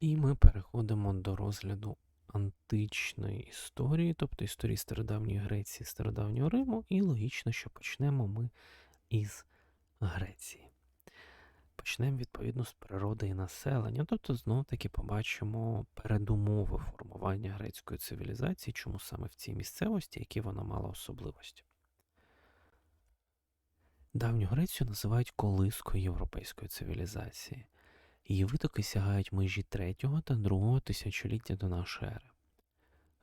І ми переходимо до розгляду античної історії, тобто історії стародавньої Греції, стародавнього Риму, і логічно, що почнемо ми із Греції. Почнемо відповідно з природи і населення, тобто знов таки побачимо передумови формування грецької цивілізації, чому саме в цій місцевості, які вона мала особливості. Давню Грецію називають колискою європейської цивілізації. Її витоки сягають межі 3 та 2 тисячоліття до нашої ери.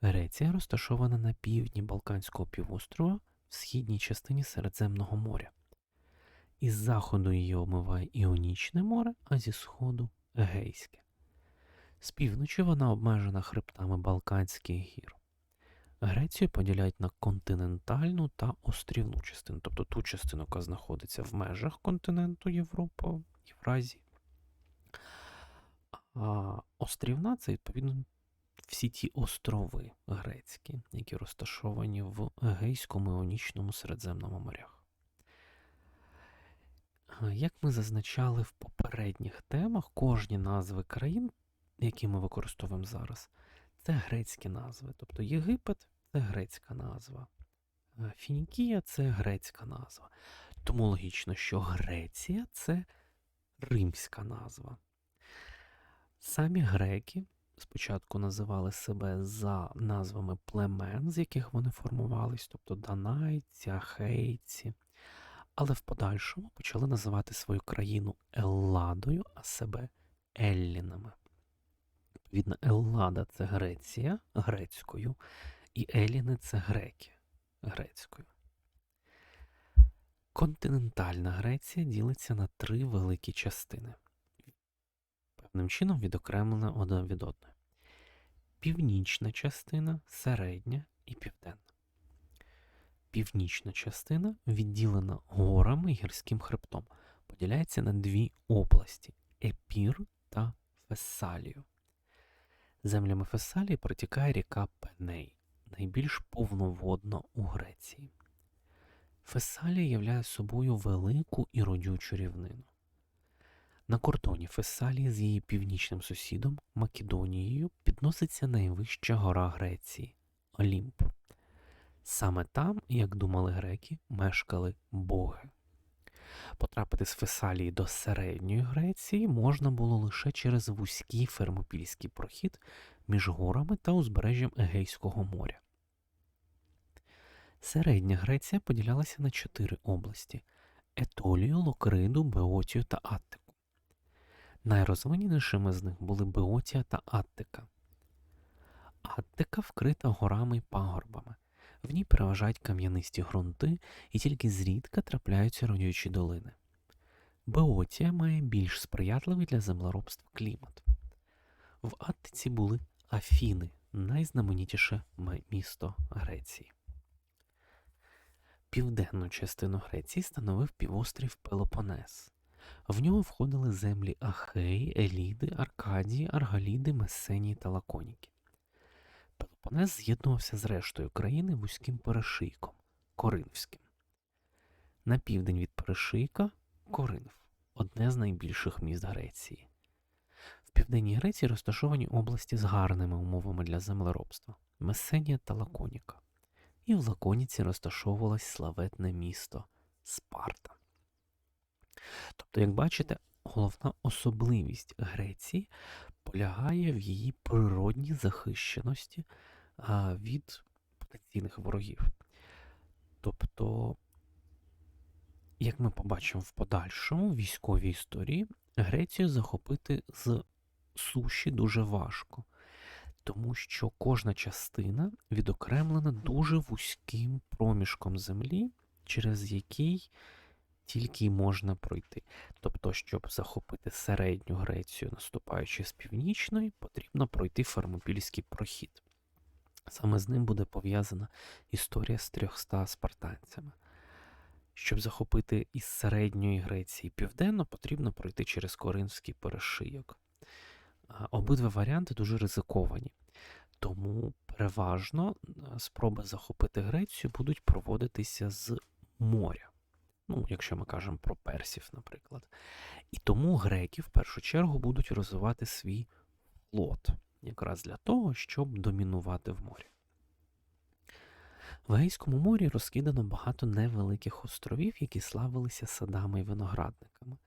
Греція розташована на півдні Балканського півострова в східній частині Середземного моря. Із заходу її омиває Іонічне море, а зі сходу Егейське. З півночі вона обмежена хребтами Балканських гір. Грецію поділяють на континентальну та острівну частину, тобто ту частину, яка знаходиться в межах континенту Європа, Євразії. Острівна це відповідно всі ті острови грецькі, які розташовані в Егейському Іонічному Середземному морях. Як ми зазначали в попередніх темах, кожні назви країн, які ми використовуємо зараз, це грецькі назви. Тобто Єгипет це грецька назва, Фінікія це грецька назва. Тому логічно, що Греція це римська назва. Самі греки спочатку називали себе за назвами племен, з яких вони формувались, тобто данайці, ахейці, але в подальшому почали називати свою країну Елладою, а себе Еллінами. Відповідно, Еллада це Греція грецькою, і Еліни це греки грецькою. Континентальна Греція ділиться на три великі частини певним чином відокремлена одна від одної. Північна частина, середня і південна. Північна частина відділена горами і гірським хребтом, поділяється на дві області Епір та Фесалію. Землями Фесалії протікає ріка Пеней, найбільш повноводна у Греції. Фесалія являє собою велику і родючу рівнину. На кордоні Фесалії з її північним сусідом Македонією підноситься найвища гора Греції Олімп. Саме там, як думали греки, мешкали боги. Потрапити з Фесалії до середньої Греції можна було лише через вузький фермопільський прохід між горами та узбережжям Егейського моря. Середня Греція поділялася на чотири області Етолію, Локриду, Беотію та Аттику. Найрозвиненішими з них були Беотія та Аттика. Аттика вкрита горами й пагорбами. В ній переважають кам'янисті ґрунти і тільки зрідка трапляються родючі долини. Беотія має більш сприятливий для землеробства клімат. В Аттиці були Афіни, найзнаменітіше місто Греції. Південну частину Греції становив півострів Пелопонес. В нього входили землі Ахеї, Еліди, Аркадії, Аргаліди, Месенії та Лаконіки. Пелопонес з'єднувався з рештою країни вузьким перешийком Коринфським. На південь від перешийка Коринф одне з найбільших міст Греції. В південній Греції розташовані області з гарними умовами для землеробства Месенія та Лаконіка. І в Лаконіці розташовувалось славетне місто Спарта. Тобто, як бачите, головна особливість Греції полягає в її природній захищеності від потенційних ворогів. Тобто, як ми побачимо в подальшому військовій історії, Грецію захопити з суші дуже важко, тому що кожна частина відокремлена дуже вузьким проміжком землі, через який тільки й можна пройти. Тобто, щоб захопити середню Грецію, наступаючи з північної, потрібно пройти Фермопільський прохід. Саме з ним буде пов'язана історія з 300 спартанцями. Щоб захопити із середньої Греції південно, потрібно пройти через Коринфський перешийок. Обидва варіанти дуже ризиковані, тому переважно спроби захопити Грецію будуть проводитися з моря. Ну, якщо ми кажемо про персів, наприклад. І тому греки в першу чергу будуть розвивати свій флот, якраз для того, щоб домінувати в морі. В Егейському морі розкидано багато невеликих островів, які славилися садами і виноградниками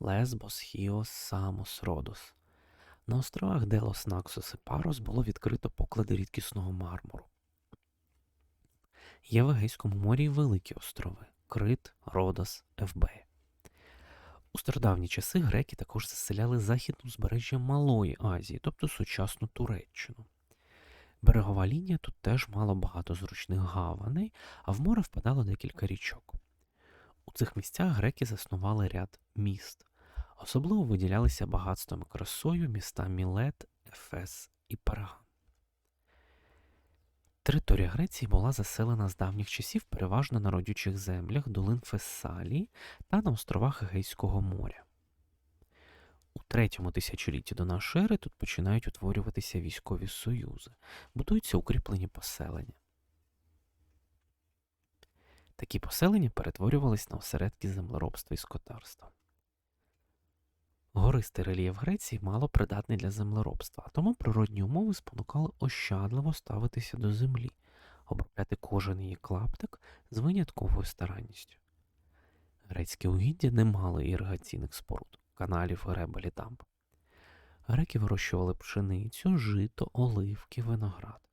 Лесбос, Хіос, Самос, Родос. На островах Делос, Наксос і Парос було відкрито поклади рідкісного мармуру. Є в Егейському морі великі острови Крит, Родос, Евбея. У стародавні часи греки також заселяли західне узбережжя Малої Азії, тобто сучасну Туреччину. Берегова лінія тут теж мала багато зручних гаваней, а в море впадало декілька річок. У цих місцях греки заснували ряд міст. Особливо виділялися багатством красою міста Мілет, Ефес і Параган. Територія Греції була заселена з давніх часів переважно на родючих землях долин Фессалії та на островах Егейського моря. У третьому тисячолітті до нашої ери тут починають утворюватися військові союзи, будуються укріплені поселення. Такі поселення перетворювались на осередки землеробства і скотарства. Гористий рельєф Греції мало придатний для землеробства, тому природні умови спонукали ощадливо ставитися до землі, обробляти кожен її клаптик з винятковою старанністю. Грецькі угіддя не мали іригаційних споруд, каналів, гребель і дамб. Греки вирощували пшеницю, жито, оливки, виноград.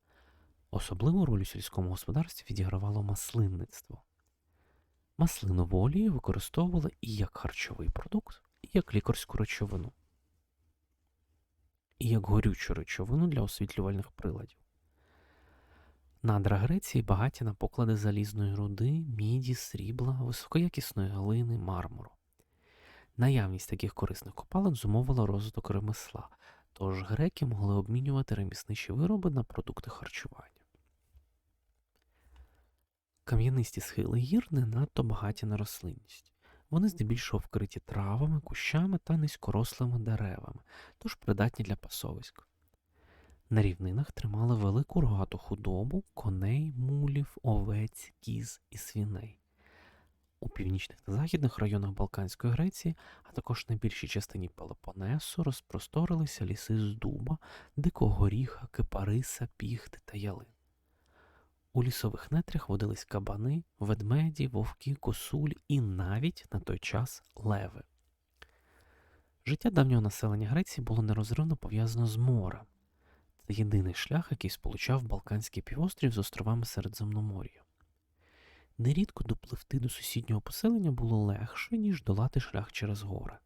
Особливу роль у сільському господарстві відігравало маслинництво. Маслинову олію використовували і як харчовий продукт, як лікарську речовину, і як горючу речовину для освітлювальних приладів. Надра Греції багаті на поклади залізної руди, міді, срібла, високоякісної глини, мармуру. Наявність таких корисних копалин зумовила розвиток ремесла, тож греки могли обмінювати ремісничі вироби на продукти харчування. Кам'янисті схили гір не надто багаті на рослинність. Вони здебільшого вкриті травами, кущами та низькорослими деревами, тож придатні для пасовиськ. На рівнинах тримали велику рогату худобу, коней, мулів, овець, кіз і свіней. У північних та західних районах Балканської Греції, а також на більшій частині Пелопонесу розпросторилися ліси з дуба, дикого горіха, кипариса, піхти та ялин. У лісових нетрях водились кабани, ведмеді, вовки, косулі і навіть на той час леви. Життя давнього населення Греції було нерозривно пов'язано з морем. Це єдиний шлях, який сполучав Балканський півострів з островами Середземномор'я. Нерідко допливти до сусіднього поселення було легше, ніж долати шлях через гори.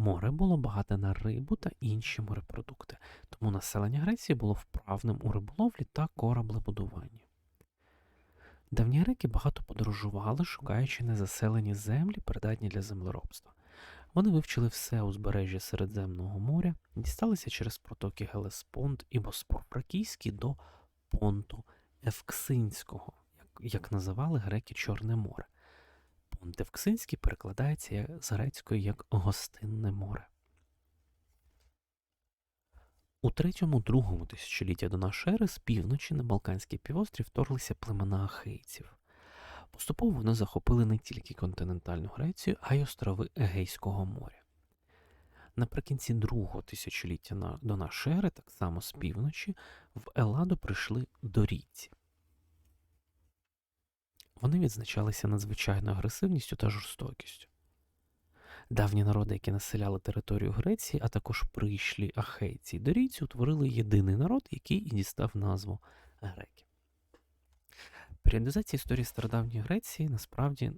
Море було багате на рибу та інші морепродукти, тому населення Греції було вправним у риболовлі та кораблебудуванні. Давні греки багато подорожували, шукаючи незаселені землі, придатні для землеробства. Вони вивчили все узбережжя Середземного моря, дісталися через протоки Гелеспонд і Боспор Фракійський до понту Евксинського, як, як називали греки Чорне море. Понт Евксинський перекладається з грецької як гостинне море. У третьому-другому тисячоліття до нашої ери з півночі на Балканський півострів вторглися племена ахейців. Поступово вони захопили не тільки континентальну Грецію, а й острови Егейського моря. Наприкінці другого тисячоліття до нашої ери, так само з півночі, в Еладу прийшли дорійці. Вони відзначалися надзвичайною агресивністю та жорстокістю. Давні народи, які населяли територію Греції, а також прийшлі ахейці й дорійці, утворили єдиний народ, який і дістав назву греки. Періодизація історії стародавньої Греції насправді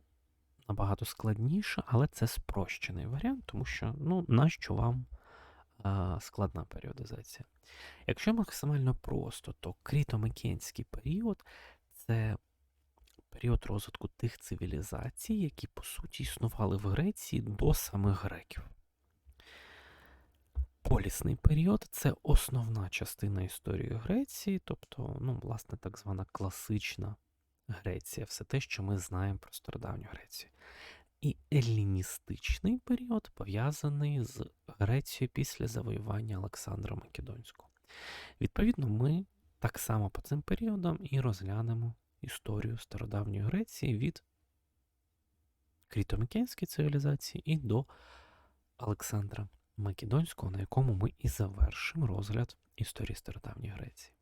набагато складніша, але це спрощений варіант, тому що ну, нащо вам а, складна періодизація. Якщо максимально просто, то крітомикенський період це період розвитку тих цивілізацій, які, по суті, існували в Греції до самих греків. Полісний період це основна частина історії Греції, тобто, ну, власне, так звана класична Греція, все те, що ми знаємо про стародавню Грецію. І еліністичний період пов'язаний з Грецією після завоювання Олександра Македонського. Відповідно, ми так само по цим періодам і розглянемо історію стародавньої Греції від крітомікенської цивілізації і до Олександра македонського, на якому ми і завершимо розгляд історії стародавньої Греції.